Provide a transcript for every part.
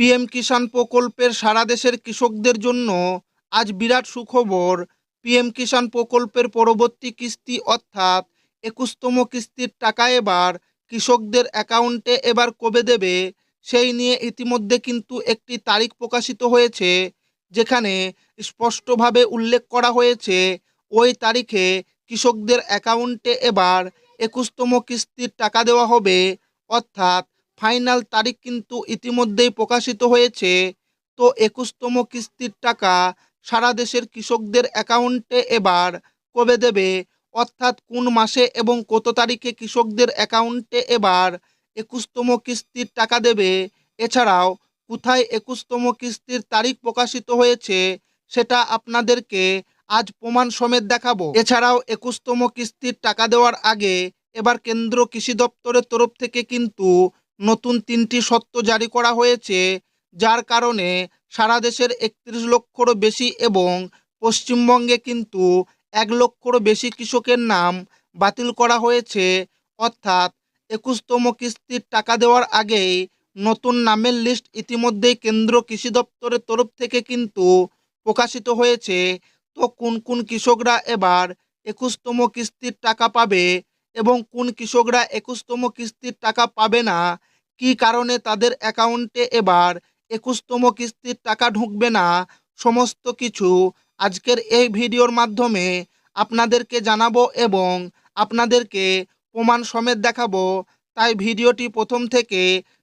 PM কিষাণ প্রকল্পের সারা দেশের কৃষকদের জন্য আজ বিরাট সুখবর। পিএম কিষাণ প্রকল্পের পরবর্তী কিস্তি অর্থাৎ একুশতম কিস্তির টাকা এবার কৃষকদের অ্যাকাউন্টে এবার কবে দেবে সেই নিয়ে ইতিমধ্যে কিন্তু একটি তারিখ প্রকাশিত হয়েছে, যেখানে স্পষ্টভাবে উল্লেখ করা হয়েছে, ওই তারিখে কৃষকদের অ্যাকাউন্টে এবার একুশতম কিস্তির টাকা দেওয়া হবে। অর্থাৎ ফাইনাল তারিখ কিন্তু ইতিমধ্যেই প্রকাশিত হয়েছে। তো একুশতম কিস্তির টাকা সারা দেশের কৃষকদের অ্যাকাউন্টে এবার কবে দেবে? অর্থাৎ কোন মাসে এবং কত তারিখে কৃষকদের অ্যাকাউন্টে এবার একুশতম কিস্তির টাকা দেবে? এছাড়াও, কোথায় একুশতম কিস্তির তারিখ প্রকাশিত হয়েছে সেটা আপনাদেরকে আজ প্রমাণ সমেত দেখাবো। এছাড়াও, একুশতম কিস্তির টাকা দেওয়ার আগে এবার কেন্দ্র কৃষি দপ্তরের তরফ থেকে কিন্তু নতুন তিনটি সত্ত্ব জারি করা হয়েছে, যার কারণে সারা দেশের একত্রিশ লক্ষরও বেশি এবং পশ্চিমবঙ্গে কিন্তু এক লক্ষরও বেশি কৃষকের নাম বাতিল করা হয়েছে। অর্থাৎ একুশতম কিস্তির টাকা দেওয়ার আগেই নতুন নামের লিস্ট ইতিমধ্যেই কেন্দ্র কৃষি দপ্তরের তরফ থেকে কিন্তু প্রকাশিত হয়েছে। তো কোন কোন কৃষকরা এবার একুশতম কিস্তির টাকা পাবে এবং কোন কৃষকরা একুশতম কিস্তির টাকা পাবে না কী কারণে তাদের অ্যাকাউন্টে এবার একুশতম কিস্তির টাকা ঢুকবে না? সমস্ত কিছু আজকের এই ভিডিওর মাধ্যমে আপনাদেরকে জানাব এবং আপনাদেরকে প্রমাণ সমেত দেখাবো। তাই ভিডিওটি প্রথম থেকে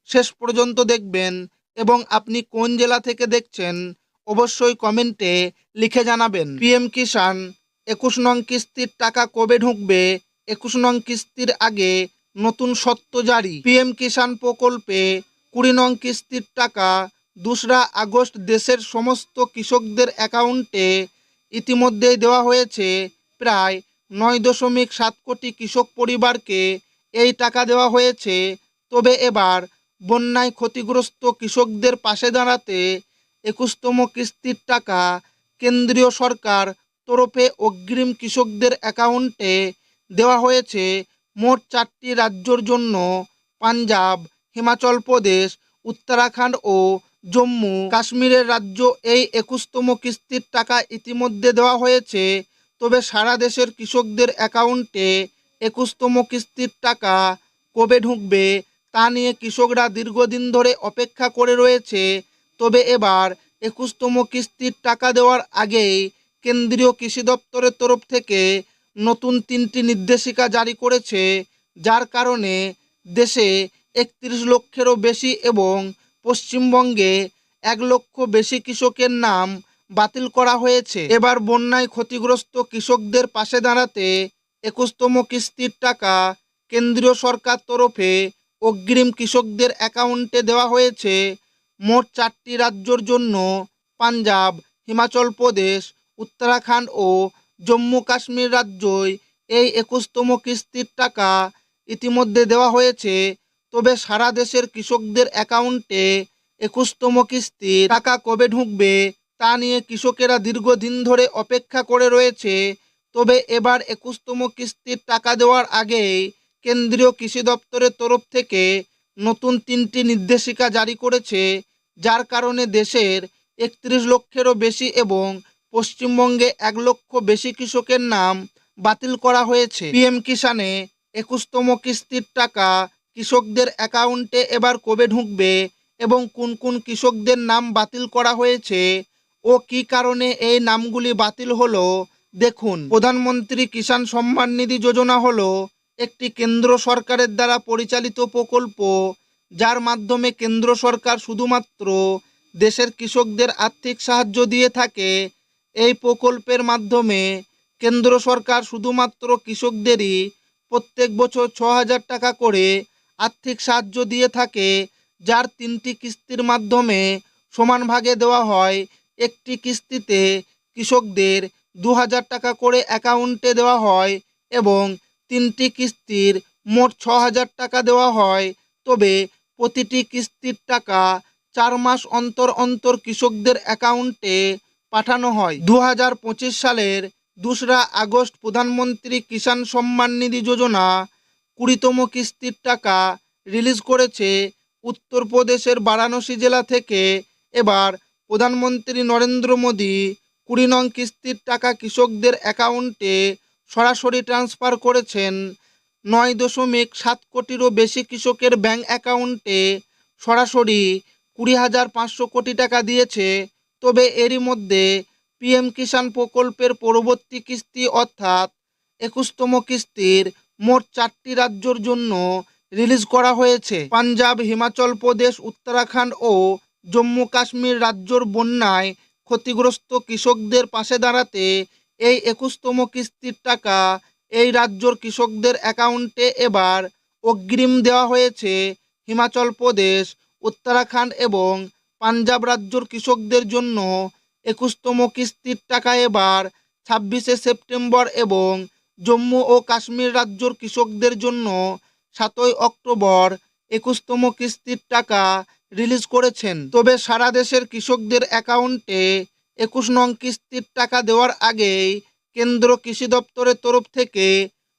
শেষ পর্যন্ত দেখবেন এবং আপনি কোন জেলা থেকে দেখছেন অবশ্যই কমেন্টে লিখে জানাবেন। পিএম কিষাণ, একুশ নং কিস্তির টাকা কবে ঢুকবে? একুশ নং কিস্তির আগে নতুন সত্য জারি। পিএম কিষাণ প্রকল্পে কুড়ি নং কিস্তির টাকা দোসরা আগস্ট দেশের সমস্ত কৃষকদের অ্যাকাউন্টে ইতিমধ্যেই দেওয়া হয়েছে। প্রায় নয় দশমিক সাত কোটি কৃষক পরিবারকে এই টাকা দেওয়া হয়েছে। তবে এবার বন্যায় ক্ষতিগ্রস্ত কৃষকদের পাশে দাঁড়াতে একুশতম কিস্তির টাকা কেন্দ্রীয় সরকার তরফে অগ্রিম কৃষকদের অ্যাকাউন্টে দেওয়া হয়েছে। মোট চারটি রাজ্যর জন্য পাঞ্জাব, হিমাচল প্রদেশ, উত্তরাখণ্ড ও জম্মু কাশ্মীরের রাজ্য এই একুশতম কিস্তির টাকা ইতিমধ্যে দেওয়া হয়েছে। তবে সারা দেশের কৃষকদের অ্যাকাউন্টে একুশতম কিস্তির টাকা কবে ঢুকবে তা নিয়ে কৃষকরা দীর্ঘদিন ধরে অপেক্ষা করে রয়েছে। তবে এবার একুশতম কিস্তির টাকা দেওয়ার আগেই কেন্দ্রীয় কৃষি দপ্তরের তরফ থেকে নতুন তিনটি নির্দেশিকা জারি করেছে, যার কারণে দেশে একত্রিশ লক্ষেরও বেশি এবং পশ্চিমবঙ্গে এক লক্ষ বেশি কৃষকের নাম বাতিল করা হয়েছে। এবার বন্যায় ক্ষতিগ্রস্ত কৃষকদের পাশে দাঁড়াতে একুশতম কিস্তির টাকা কেন্দ্রীয় সরকার তরফে অগ্রিম কৃষকদের অ্যাকাউন্টে দেওয়া হয়েছে। মোট চারটি রাজ্যর জন্য পাঞ্জাব, হিমাচল প্রদেশ, উত্তরাখণ্ড ও জম্মু কাশ্মীর রাজ্যই এই একুশতম কিস্তির টাকা ইতিমধ্যে দেওয়া হয়েছে। তবে সারা দেশের কৃষকদের অ্যাকাউন্টে একুশতম কিস্তির টাকা কবে ঢুকবে তা নিয়ে কৃষকেরা দীর্ঘদিন ধরে অপেক্ষা করে রয়েছে। তবে এবার একুশতম কিস্তির টাকা দেওয়ার আগেই কেন্দ্রীয় কৃষি দপ্তরের তরফ থেকে নতুন তিনটি নির্দেশিকা জারি করেছে, যার কারণে দেশের একত্রিশ লক্ষেরও বেশি এবং পশ্চিমবঙ্গে এক লক্ষ বেশি কৃষকের নাম বাতিল করা হয়েছে। পিএম কিষানে একুশতম কিস্তির টাকা কৃষকদের অ্যাকাউন্টে এবার কবে ঢুকবে এবং কোন কোন কৃষকদের নাম বাতিল করা হয়েছে ও কী কারণে এই নামগুলি বাতিল হলো দেখুন। প্রধানমন্ত্রী কিষাণ সম্মান নিধি যোজনা হলো একটি কেন্দ্র সরকারের দ্বারা পরিচালিত প্রকল্প যার মাধ্যমে কেন্দ্র সরকার শুধুমাত্র দেশের কৃষকদের আর্থিক সাহায্য দিয়ে থাকে এই প্রকল্পের মাধ্যমে কেন্দ্র সরকার শুধুমাত্র কৃষকদেরই প্রত্যেক বছর ছ হাজার টাকা করে আর্থিক সাহায্য দিয়ে থাকে, যার তিনটি কিস্তির মাধ্যমে সমান ভাগে দেওয়া হয়। একটি কিস্তিতে কৃষকদের দু হাজার টাকা করে অ্যাকাউন্টে দেওয়া হয় এবং তিনটি কিস্তির মোট ছ হাজার টাকা দেওয়া হয়। তবে প্রতিটি কিস্তির টাকা চার মাস অন্তর অন্তর কৃষকদের অ্যাকাউন্টে পাঠানো হয়। দু হাজার পঁচিশ সালের দোসরা আগস্ট প্রধানমন্ত্রী কিষাণ সম্মান নিধি যোজনা কুড়িতম কিস্তির টাকা রিলিজ করেছে উত্তরপ্রদেশের বারাণসী জেলা থেকে। এবার প্রধানমন্ত্রী নরেন্দ্র মোদী কুড়ি নং কিস্তির টাকা কৃষকদের অ্যাকাউন্টে সরাসরি ট্রান্সফার করেছেন। নয় দশমিক সাত কোটিরও বেশি কৃষকের ব্যাংক অ্যাকাউন্টে সরাসরি কুড়ি হাজার পাঁচশো কোটি টাকা দিয়েছে। তবে এরই মধ্যে পিএম কিষাণ প্রকল্পের পরবর্তী কিস্তি অর্থাৎ একুশতম কিস্তির মোট চারটি রাজ্যর জন্য রিলিজ করা হয়েছে। পাঞ্জাব, হিমাচল প্রদেশ, উত্তরাখণ্ড ও জম্মু কাশ্মীর রাজ্যর বন্যায় ক্ষতিগ্রস্ত কৃষকদের পাশে দাঁড়াতে এই একুশতম কিস্তির টাকা এই রাজ্যর কৃষকদের অ্যাকাউন্টে এবার অগ্রিম দেওয়া হয়েছে। হিমাচল প্রদেশ, উত্তরাখণ্ড এবং পাঞ্জাব রাজ্যর কৃষকদের জন্য একুশতম কিস্তির টাকা এবার ছাব্বিশে সেপ্টেম্বর এবং জম্মু ও কাশ্মীর রাজ্যর কৃষকদের জন্য সাতই অক্টোবর একুশতম কিস্তির টাকা রিলিজ করেছেন। তবে সারা দেশের কৃষকদের অ্যাকাউন্টে একুশ নং কিস্তির টাকা দেওয়ার আগেই কেন্দ্র কৃষি দপ্তরের তরফ থেকে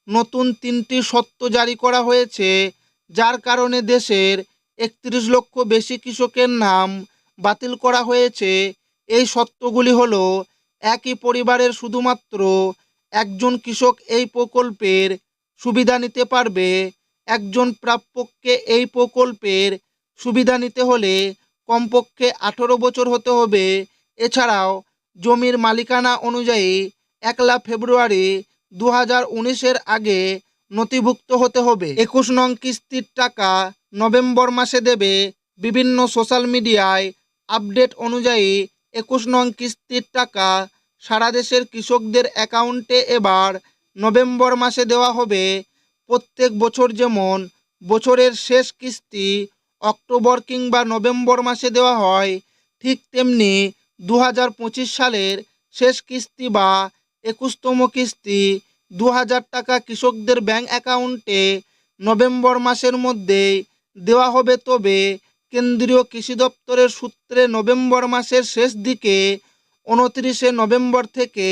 নতুন তিনটি সত্ত্ব জারি করা হয়েছে, যার কারণে দেশের একত্রিশ লক্ষ বেশি কৃষকের নাম বাতিল করা হয়েছে। এই সত্ত্বগুলি হলো, একই পরিবারের শুধুমাত্র একজন কৃষক এই প্রকল্পের সুবিধা নিতে পারবে। একজন প্রাপককে এই প্রকল্পের সুবিধা নিতে হলে কমপক্ষে আঠেরো বছর হতে হবে। এছাড়াও, জমির মালিকানা অনুযায়ী একলা ফেব্রুয়ারি দু হাজার উনিশের আগে নথিভুক্ত হতে হবে। একুশ নং কিস্তির টাকা নভেম্বর মাসে দেবে বিভিন্ন সোশ্যাল মিডিয়ায় আপডেট অনুযায়ী একুশ নং কিস্তির টাকা সারা দেশের কৃষকদের অ্যাকাউন্টে এবার নভেম্বর মাসে দেওয়া হবে। প্রত্যেক বছর যেমন বছরের শেষ কিস্তি অক্টোবর কিংবা নভেম্বর মাসে দেওয়া হয়, ঠিক তেমনি দু হাজার পঁচিশ সালের শেষ কিস্তি বা একুশতম কিস্তি দু হাজার টাকা কৃষকদের ব্যাংক অ্যাকাউন্টে নভেম্বর মাসের মধ্যেই দেওয়া হবে তবে কেন্দ্রীয় কৃষি দপ্তরের সূত্রে নভেম্বর মাসের শেষ দিকে উনত্রিশে নভেম্বর থেকে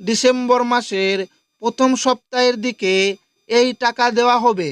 ডিসেম্বর মাসের প্রথম সপ্তাহের দিকে এই টাকা দেওয়া হবে।